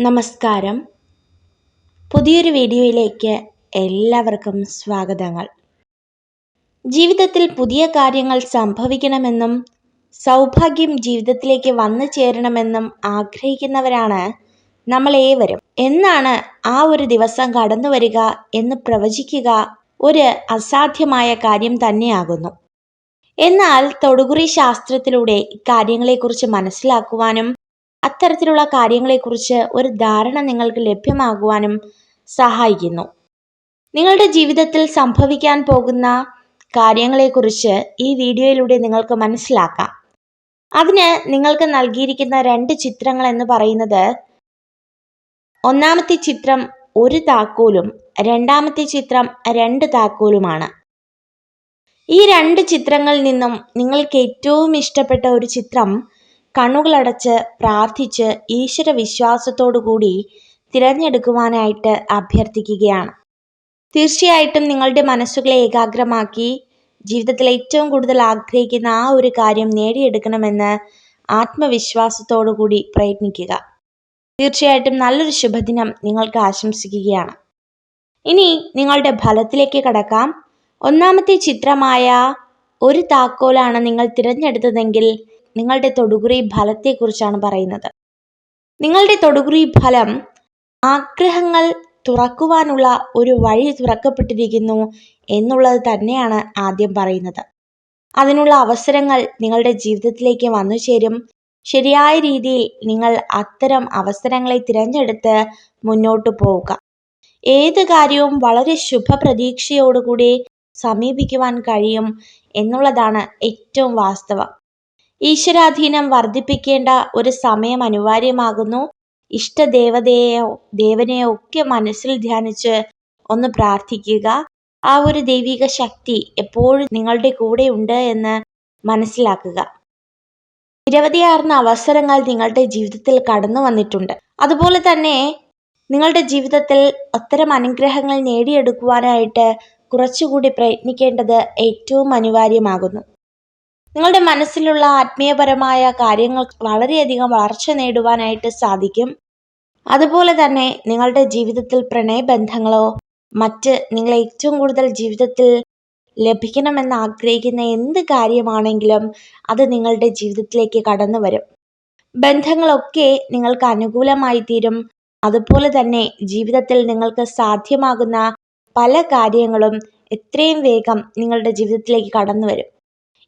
നമസ്കാരം. പുതിയൊരു വീഡിയോയിലേക്ക് എല്ലാവർക്കും സ്വാഗതങ്ങൾ. ജീവിതത്തിൽ പുതിയ കാര്യങ്ങൾ സംഭവിക്കണമെന്നും സൗഭാഗ്യം ജീവിതത്തിലേക്ക് വന്നു ചേരണമെന്നും ആഗ്രഹിക്കുന്നവരാണ് നമ്മളേവരും. എന്നാണ് ആ ഒരു ദിവസം കടന്നു വരിക എന്ന് പ്രവചിക്കുക ഒരു അസാധ്യമായ കാര്യം തന്നെയാകുന്നു. എന്നാൽ തൊടുകുറി ശാസ്ത്രത്തിലൂടെ ഇക്കാര്യങ്ങളെക്കുറിച്ച് മനസ്സിലാക്കുവാനും അത്തരത്തിലുള്ള കാര്യങ്ങളെക്കുറിച്ച് ഒരു ധാരണ നിങ്ങൾക്ക് ലഭ്യമാകുവാനും സഹായിക്കുന്നു. നിങ്ങളുടെ ജീവിതത്തിൽ സംഭവിക്കാൻ പോകുന്ന കാര്യങ്ങളെക്കുറിച്ച് ഈ വീഡിയോയിലൂടെ നിങ്ങൾക്ക് മനസ്സിലാക്കാം. അതിന് നിങ്ങൾക്ക് നൽകിയിരിക്കുന്ന രണ്ട് ചിത്രങ്ങൾ എന്ന് പറയുന്നത് ഒന്നാമത്തെ ചിത്രം ഒരു താക്കോലും രണ്ടാമത്തെ ചിത്രം രണ്ട് താക്കോലുമാണ്. ഈ രണ്ട് ചിത്രങ്ങളിൽ നിന്നും നിങ്ങൾക്ക് ഏറ്റവും ഇഷ്ടപ്പെട്ട ഒരു ചിത്രം കണ്ണുകളടച്ച് പ്രാർത്ഥിച്ച് ഈശ്വര വിശ്വാസത്തോടുകൂടി തിരഞ്ഞെടുക്കുവാനായിട്ട് അഭ്യർത്ഥിക്കുകയാണ്. തീർച്ചയായിട്ടും നിങ്ങളുടെ മനസ്സുകളെ ഏകാഗ്രമാക്കി ജീവിതത്തിൽ ഏറ്റവും കൂടുതൽ ആഗ്രഹിക്കുന്ന ആ ഒരു കാര്യം നേടിയെടുക്കണമെന്ന് ആത്മവിശ്വാസത്തോടുകൂടി പ്രയത്നിക്കുക. തീർച്ചയായിട്ടും നല്ലൊരു ശുഭദിനം നിങ്ങൾക്ക് ആശംസിക്കുകയാണ്. ഇനി നിങ്ങളുടെ ഫലത്തിലേക്ക് കടക്കാം. ഒന്നാമത്തെ ചിത്രമായ ഒരു താക്കോലാണ് നിങ്ങൾ തിരഞ്ഞെടുത്തതെങ്കിൽ നിങ്ങളുടെ തൊടുകുറി ഫലത്തെക്കുറിച്ചാണ് പറയുന്നത്. നിങ്ങളുടെ തൊടുകുറി ഫലം ആഗ്രഹങ്ങൾ തുറക്കുവാനുള്ള ഒരു വഴി തുറക്കപ്പെട്ടിരിക്കുന്നു എന്നുള്ളത് തന്നെയാണ് ആദ്യം പറയുന്നത്. അതിനുള്ള അവസരങ്ങൾ നിങ്ങളുടെ ജീവിതത്തിലേക്ക് വന്നു ചേരും. ശരിയായ രീതിയിൽ നിങ്ങൾ അത്തരം അവസരങ്ങളെ തിരഞ്ഞെടുത്ത് മുന്നോട്ട് പോവുക. ഏത് കാര്യവും വളരെ ശുഭപ്രതീക്ഷയോടുകൂടി സമീപിക്കുവാൻ കഴിയും എന്നുള്ളതാണ് ഏറ്റവും വാസ്തവം. ഈശ്വരാധീനം വർദ്ധിപ്പിക്കേണ്ട ഒരു സമയം അനിവാര്യമാകുന്നു. ഇഷ്ടദേവതയെയോ ദേവനെയോ ഒക്കെ മനസ്സിൽ ധ്യാനിച്ച് ഒന്ന് പ്രാർത്ഥിക്കുക. ആ ഒരു ദൈവിക ശക്തി എപ്പോഴും നിങ്ങളുടെ കൂടെ ഉണ്ട് എന്ന് മനസ്സിലാക്കുക. നിരവധിയാർന്ന അവസരങ്ങൾ നിങ്ങളുടെ ജീവിതത്തിൽ കടന്നു വന്നിട്ടുണ്ട്. അതുപോലെ തന്നെ നിങ്ങളുടെ ജീവിതത്തിൽ അത്തരം അനുഗ്രഹങ്ങൾ നേടിയെടുക്കുവാനായിട്ട് കുറച്ചുകൂടി പ്രയത്നിക്കേണ്ടത് ഏറ്റവും അനിവാര്യമാകുന്നു. നിങ്ങളുടെ മനസ്സിലുള്ള ആത്മീയപരമായ കാര്യങ്ങൾ വളരെയധികം വളർച്ച നേടുവാനായിട്ട് സാധിക്കും. അതുപോലെ തന്നെ നിങ്ങളുടെ ജീവിതത്തിൽ പ്രണയബന്ധങ്ങളോ മറ്റ് നിങ്ങൾ ഏറ്റവും കൂടുതൽ ജീവിതത്തിൽ ലഭിക്കണമെന്ന് ആഗ്രഹിക്കുന്ന എന്ത് കാര്യമാണെങ്കിലും അത് നിങ്ങളുടെ ജീവിതത്തിലേക്ക് കടന്നു വരും. ബന്ധങ്ങളൊക്കെ നിങ്ങൾക്ക് അനുകൂലമായി തീരും. അതുപോലെ തന്നെ ജീവിതത്തിൽ നിങ്ങൾക്ക് സാധ്യമാകുന്ന പല കാര്യങ്ങളും എത്രയും വേഗം നിങ്ങളുടെ ജീവിതത്തിലേക്ക് കടന്നു വരും.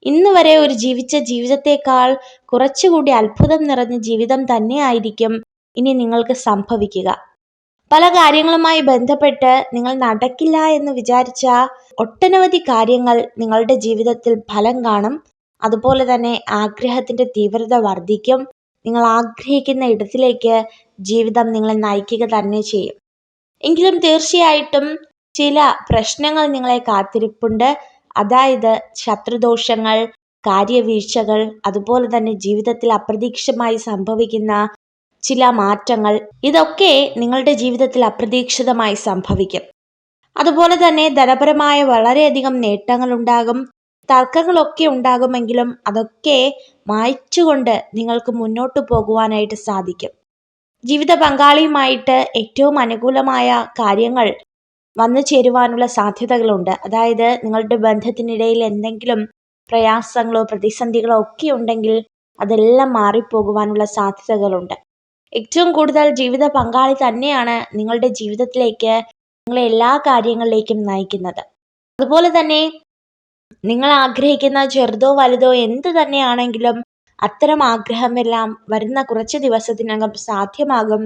ഇന്ന് വരെ ഒരു ജീവിച്ച ജീവിതത്തേക്കാൾ കുറച്ചുകൂടി അത്ഭുതം നിറഞ്ഞ ജീവിതം തന്നെയായിരിക്കും ഇനി നിങ്ങൾക്ക് സംഭവിക്കുക. പല കാര്യങ്ങളുമായി ബന്ധപ്പെട്ട് നിങ്ങൾ നടക്കില്ല എന്ന് വിചാരിച്ച ഒട്ടനവധി കാര്യങ്ങൾ നിങ്ങളുടെ ജീവിതത്തിൽ ഫലം കാണും. അതുപോലെ തന്നെ ആഗ്രഹത്തിന്റെ തീവ്രത വർദ്ധിക്കും. നിങ്ങൾ ആഗ്രഹിക്കുന്ന ഇടത്തിലേക്ക് ജീവിതം നിങ്ങളെ നയിക്കുക തന്നെ ചെയ്യും. എങ്കിലും തീർച്ചയായിട്ടും ചില പ്രശ്നങ്ങൾ നിങ്ങളെ കാത്തിരിപ്പുണ്ട്. അതായത് ശത്രുദോഷങ്ങൾ കാര്യവീഴ്ചകൾ അതുപോലെ തന്നെ ജീവിതത്തിൽ അപ്രതീക്ഷിതമായി സംഭവിക്കുന്ന ചില മാറ്റങ്ങൾ ഇതൊക്കെ നിങ്ങളുടെ ജീവിതത്തിൽ അപ്രതീക്ഷിതമായി സംഭവിക്കും. അതുപോലെ തന്നെ ധനപരമായ വളരെയധികം നേട്ടങ്ങൾ ഉണ്ടാകും തർക്കങ്ങളൊക്കെ ഉണ്ടാകുമെങ്കിലും അതൊക്കെ മായ്ച്ചുകൊണ്ട് നിങ്ങൾക്ക് മുന്നോട്ട് പോകുവാനായിട്ട് സാധിക്കും. ജീവിത പങ്കാളിയുമായിട്ട് ഏറ്റവും അനുകൂലമായ കാര്യങ്ങൾ വന്നു ചേരുവാനുള്ള സാധ്യതകളുണ്ട്. അതായത് നിങ്ങളുടെ ബന്ധത്തിനിടയിൽ എന്തെങ്കിലും പ്രയാസങ്ങളോ പ്രതിസന്ധികളോ ഒക്കെ ഉണ്ടെങ്കിൽ അതെല്ലാം മാറിപ്പോകുവാനുള്ള സാധ്യതകളുണ്ട്. ഏറ്റവും കൂടുതൽ ജീവിത പങ്കാളി തന്നെയാണ് നിങ്ങളുടെ ജീവിതത്തിലേക്ക് നിങ്ങളെ എല്ലാ കാര്യങ്ങളിലേക്കും നയിക്കുന്നത്. അതുപോലെ തന്നെ നിങ്ങൾ ആഗ്രഹിക്കുന്ന ചെറുതോ വലുതോ എന്ത് തന്നെയാണെങ്കിലും അത്തരം ആഗ്രഹമെല്ലാം വരുന്ന കുറച്ച് ദിവസത്തിനകം സാധ്യമാകും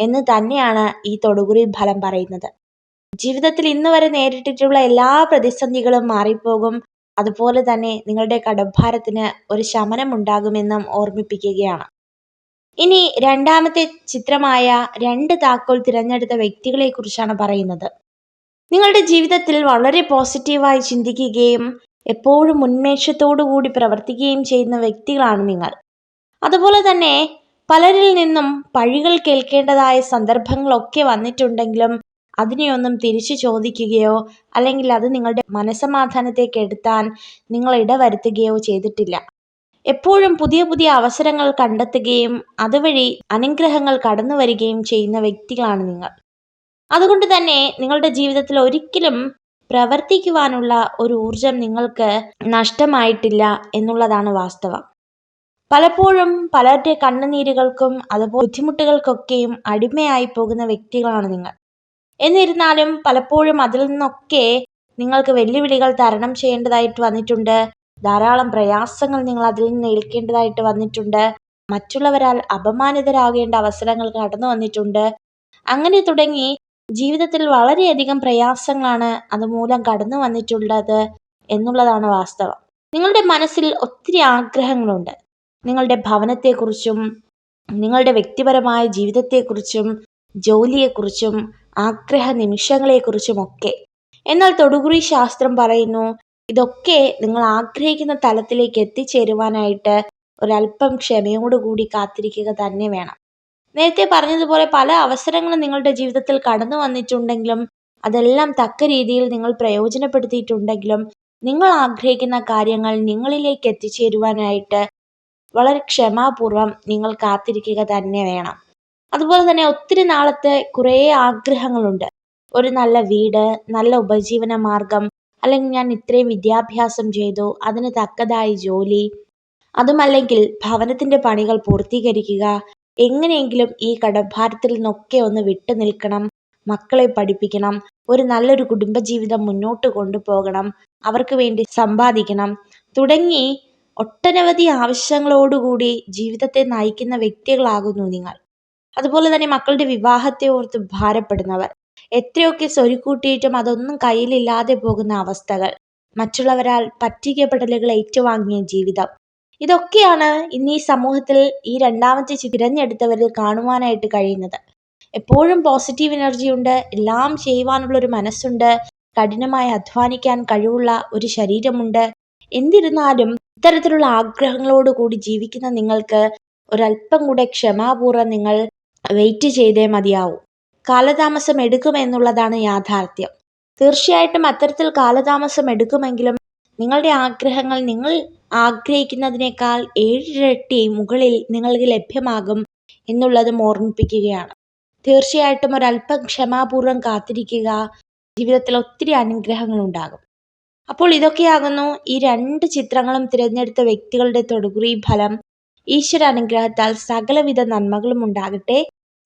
എന്ന് തന്നെയാണ് ഈ തൊടുകുറി ഫലം പറയുന്നത്. ജീവിതത്തിൽ ഇന്ന് വരെ നേരിട്ടിട്ടുള്ള എല്ലാ പ്രതിസന്ധികളും മാറിപ്പോകും. അതുപോലെ തന്നെ നിങ്ങളുടെ കടഭാരത്തിന് ഒരു ശമനം ഉണ്ടാകുമെന്നും ഓർമ്മിപ്പിക്കുകയാണ്. ഇനി രണ്ടാമത്തെ ചിത്രമായ രണ്ട് താക്കോൽ തിരഞ്ഞെടുത്ത വ്യക്തികളെ കുറിച്ചാണ് പറയുന്നത്. നിങ്ങളുടെ ജീവിതത്തിൽ വളരെ പോസിറ്റീവായി ചിന്തിക്കുകയും എപ്പോഴും ഉന്മേഷത്തോടു കൂടി പ്രവർത്തിക്കുകയും ചെയ്യുന്ന വ്യക്തികളാണ് നിങ്ങൾ. അതുപോലെ തന്നെ പലരിൽ നിന്നും പഴികൾ കേൾക്കേണ്ടതായ സന്ദർഭങ്ങളൊക്കെ വന്നിട്ടുണ്ടെങ്കിലും അതിനെയൊന്നും തിരിച്ചു ചോദിക്കുകയോ അല്ലെങ്കിൽ അത് നിങ്ങളുടെ മനസ്സമാധാനത്തെ കെടുത്താൻ നിങ്ങൾ ഇടവരുത്തുകയോ ചെയ്തിട്ടില്ല. എപ്പോഴും പുതിയ പുതിയ അവസരങ്ങൾ കണ്ടെത്തുകയും അതുവഴി അനുഗ്രഹങ്ങൾ കടന്നു വരികയും ചെയ്യുന്ന വ്യക്തികളാണ് നിങ്ങൾ. അതുകൊണ്ട് തന്നെ നിങ്ങളുടെ ജീവിതത്തിൽ ഒരിക്കലും പ്രവർത്തിക്കുവാനുള്ള ഒരു ഊർജം നിങ്ങൾക്ക് നഷ്ടമായിട്ടില്ല എന്നുള്ളതാണ് വാസ്തവം. പലപ്പോഴും പലരുടെ കണ്ണുനീരുകൾക്കും അതുപോലെ ബുദ്ധിമുട്ടുകൾക്കൊക്കെയും അടിമയായി പോകുന്ന വ്യക്തികളാണ് നിങ്ങൾ. എന്നിരുന്നാലും പലപ്പോഴും അതിൽ നിന്നൊക്കെ നിങ്ങൾക്ക് വെല്ലുവിളികൾ തരണം ചെയ്യേണ്ടതായിട്ട് വന്നിട്ടുണ്ട്. ധാരാളം പ്രയാസങ്ങൾ നിങ്ങൾ അതിൽ നിന്ന് ഏൽക്കേണ്ടതായിട്ട് വന്നിട്ടുണ്ട്. മറ്റുള്ളവരാൽ അപമാനിതരാകേണ്ട അവസരങ്ങൾ കടന്നു വന്നിട്ടുണ്ട്. അങ്ങനെ തുടങ്ങി ജീവിതത്തിൽ വളരെയധികം പ്രയാസങ്ങളാണ് അതുമൂലം കടന്നു വന്നിട്ടുള്ളത് എന്നുള്ളതാണ് വാസ്തവം. നിങ്ങളുടെ മനസ്സിൽ ഒത്തിരി ആഗ്രഹങ്ങളുണ്ട്. നിങ്ങളുടെ ഭവനത്തെക്കുറിച്ചും നിങ്ങളുടെ വ്യക്തിപരമായ ജീവിതത്തെക്കുറിച്ചും ജോലിയെക്കുറിച്ചും ആഗ്രഹ നിമിഷങ്ങളെക്കുറിച്ചുമൊക്കെ എന്നാൽ തൊടുകുറി ശാസ്ത്രം പറയുന്നു ഇതൊക്കെ നിങ്ങൾ ആഗ്രഹിക്കുന്ന തലത്തിലേക്ക് എത്തിച്ചേരുവാനായിട്ട് ഒരല്പം ക്ഷമയോടുകൂടി കാത്തിരിക്കുക തന്നെ വേണം. നേരത്തെ പറഞ്ഞതുപോലെ പല അവസരങ്ങളും നിങ്ങളുടെ ജീവിതത്തിൽ കടന്നു വന്നിട്ടുണ്ടെങ്കിലും അതെല്ലാം തക്ക രീതിയിൽ നിങ്ങൾ പ്രയോജനപ്പെടുത്തിയിട്ടുണ്ടെങ്കിലും നിങ്ങൾ ആഗ്രഹിക്കുന്ന കാര്യങ്ങൾ നിങ്ങളിലേക്ക് എത്തിച്ചേരുവാനായിട്ട് വളരെ ക്ഷമാപൂർവം നിങ്ങൾ കാത്തിരിക്കുക തന്നെ വേണം. അതുപോലെ തന്നെ ഒത്തിരി നാളത്തെ കുറേ ആഗ്രഹങ്ങളുണ്ട്. ഒരു നല്ല വീട് നല്ല ഉപജീവന മാർഗം അല്ലെങ്കിൽ ഞാൻ ഇത്രയും വിദ്യാഭ്യാസം ചെയ്തു അതിന് തക്കതായി ജോലി അതുമല്ലെങ്കിൽ ഭവനത്തിന്റെ പണികൾ പൂർത്തീകരിക്കുക എങ്ങനെയെങ്കിലും ഈ കടഭാരത്തിൽ നിന്നൊക്കെ ഒന്ന് വിട്ടു നിൽക്കണം മക്കളെ പഠിപ്പിക്കണം ഒരു നല്ലൊരു കുടുംബജീവിതം മുന്നോട്ട് കൊണ്ടുപോകണം അവർക്ക് വേണ്ടി സമ്പാദിക്കണം തുടങ്ങി ഒട്ടനവധി ആവശ്യങ്ങളോടുകൂടി ജീവിതത്തെ നയിക്കുന്ന വ്യക്തികളാകുന്നു നിങ്ങൾ. അതുപോലെ തന്നെ മക്കളുടെ വിവാഹത്തെ ഓർത്ത് ഭാരപ്പെടുന്നവർ. എത്രയൊക്കെ സ്വരുക്കൂട്ടിയിട്ടും അതൊന്നും കയ്യിലില്ലാതെ പോകുന്ന അവസ്ഥകൾ. മറ്റുള്ളവരാൽ പറ്റിക്കപ്പെടലുകൾ ഏറ്റുവാങ്ങിയ ജീവിതം. ഇതൊക്കെയാണ് ഇന്ന് ഈ സമൂഹത്തിൽ ഈ രണ്ടാമത്തെ തിരഞ്ഞെടുത്തവരിൽ കാണുവാനായിട്ട് കഴിയുന്നത്. എപ്പോഴും പോസിറ്റീവ് എനർജി ഉണ്ട് എല്ലാം ചെയ്യുവാനുള്ള ഒരു മനസ്സുണ്ട് കഠിനമായി അധ്വാനിക്കാൻ കഴിവുള്ള ഒരു ശരീരമുണ്ട്. എന്നിരുന്നാലും ഇത്തരത്തിലുള്ള ആഗ്രഹങ്ങളോട് കൂടി ജീവിക്കുന്ന നിങ്ങൾക്ക് ഒരല്പം കൂടെ ക്ഷമാപൂർവം നിങ്ങൾ വെയിറ്റ് ചെയ്തേ മതിയാവൂ. കാലതാമസം എടുക്കുമെന്നുള്ളതാണ് യാഥാർത്ഥ്യം. തീർച്ചയായിട്ടും അത്തരത്തിൽ കാലതാമസം എടുക്കുമെങ്കിലും നിങ്ങളുടെ ആഗ്രഹങ്ങൾ നിങ്ങൾ ആഗ്രഹിക്കുന്നതിനേക്കാൾ ഏഴിരട്ടി മുകളിൽ നിങ്ങൾക്ക് ലഭ്യമാകും എന്നുള്ളതും ഓർമ്മിപ്പിക്കുകയാണ്. തീർച്ചയായിട്ടും ഒരല്പം ക്ഷമാപൂർവം കാത്തിരിക്കുക ജീവിതത്തിൽ ഒത്തിരി അനുഗ്രഹങ്ങൾ ഉണ്ടാകും. അപ്പോൾ ഇതൊക്കെയാകുന്നു ഈ രണ്ട് ചിത്രങ്ങളും തിരഞ്ഞെടുത്ത വ്യക്തികളുടെ തൊടുകുറി ഫലം. ഈശ്വര അനുഗ്രഹത്താൽ സകലവിധ നന്മകളും ഉണ്ടാകട്ടെ.